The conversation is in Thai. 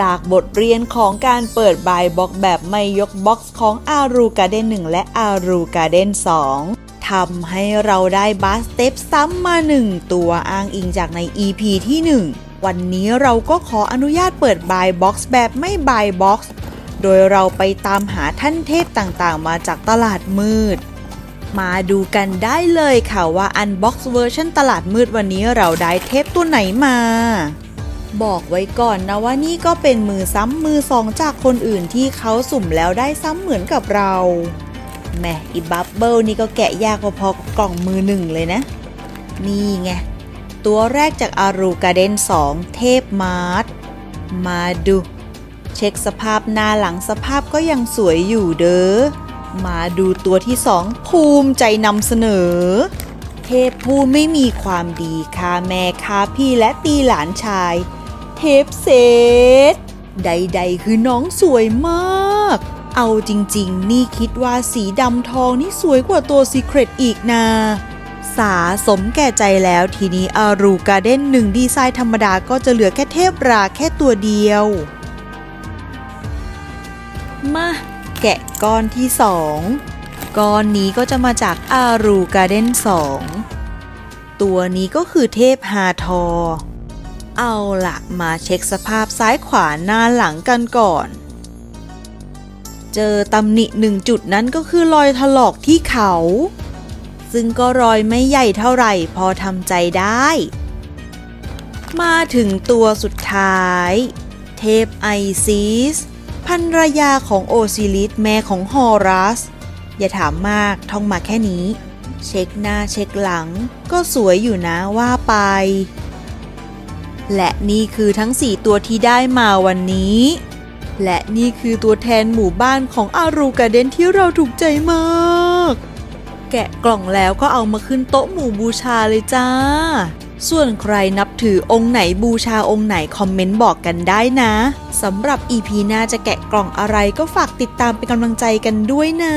จากบทเรียนของการเปิดบายบ็อกแบบไม่ยกบ็อกซ์ของอารูการ์เด้น1และอารูการ์เด้น2ทำให้เราได้บาสเต็ปซ้ำมาหนึ่งตัวอ้างอิงจากใน EP ที่ 1 วันนี้เราก็ขออนุญาตเปิดบายบ็อกซ์แบบไม่บายบ็อกซ์โดยเราไปตามหาท่านเทพต่างๆ มาจากตลาดมืด มาดูกันได้เลยค่ะว่า Unbox เวอร์ชันตลาดมืดวันนี้เราได้เทปตัวไหนมา บอกไว้ก่อนนะว่านี่ก็เป็นมือซ้ำมือสองจากคนอื่นที่เขาสุ่มแล้วได้ซ้ำเหมือนกับเราแหมอีบับเบิลนี่ก็แกะยากพอๆกับกล่องมือหนึ่งเลยนะ นี่ไง ตัวแรกจากอารูการเดน 2 เทพมาร์ทมาดู เช็คสภาพหน้าหลังสภาพก็ยังสวยอยู่เด้อ มาดูตัวที่สองภูมิใจนำเสนอ เทพผู้ไม่มีความดีฆ่าแม่ฆ่าพี่และตีหลานชาย เทพเศษใดๆ คือน้องสวยมาก เอาจริงๆ นี่คิดว่าสีดำทองนี่สวยกว่าตัวซีเครตอีกนาสาสมแก่ใจแล้วทีนี้อารูการ์เด้นหนึ่งดีไซน์ธรรมดาก็จะเหลือแค่เทพราแค่ตัวเดียว มาแกะก้อนที่สองก้อนนี้ก็จะมาจากอารูการ์เด้น2ตัวนี้ก็คือเทพฮาทอ เอาละมาเช็คสภาพซ้ายขวาหน้าหลังกันก่อน เจอตำหนิหนึ่งจุดนั้นก็คือรอยถลอกที่เขา ซึ่งก็รอยไม่ใหญ่เท่าไหร่พอทำใจได้ มาถึงตัวสุดท้าย เทพไอซิสภรรยาของโอซิลิสแม่ของฮอรัส อย่าถามมากท่องมาแค่นี้ เช็คหน้าเช็คหลัง ก็สวยอยู่นะว่าไป และนี่คือทั้ง 4 ตัวที่ได้มาวันนี้ และนี่คือตัวแทนหมู่บ้านของอารูการเดนที่เราถูกใจมาก แกะกล่องแล้วก็เอามาขึ้นโต๊ะหมู่บูชาเลยจ้า ส่วนใครนับถือองค์ไหนบูชาองค์ไหนคอมเมนต์บอกกันได้นะสำหรับ EP หน้าจะแกะกล่องอะไรก็ฝากติดตามเป็นกำลังใจกันด้วยนะ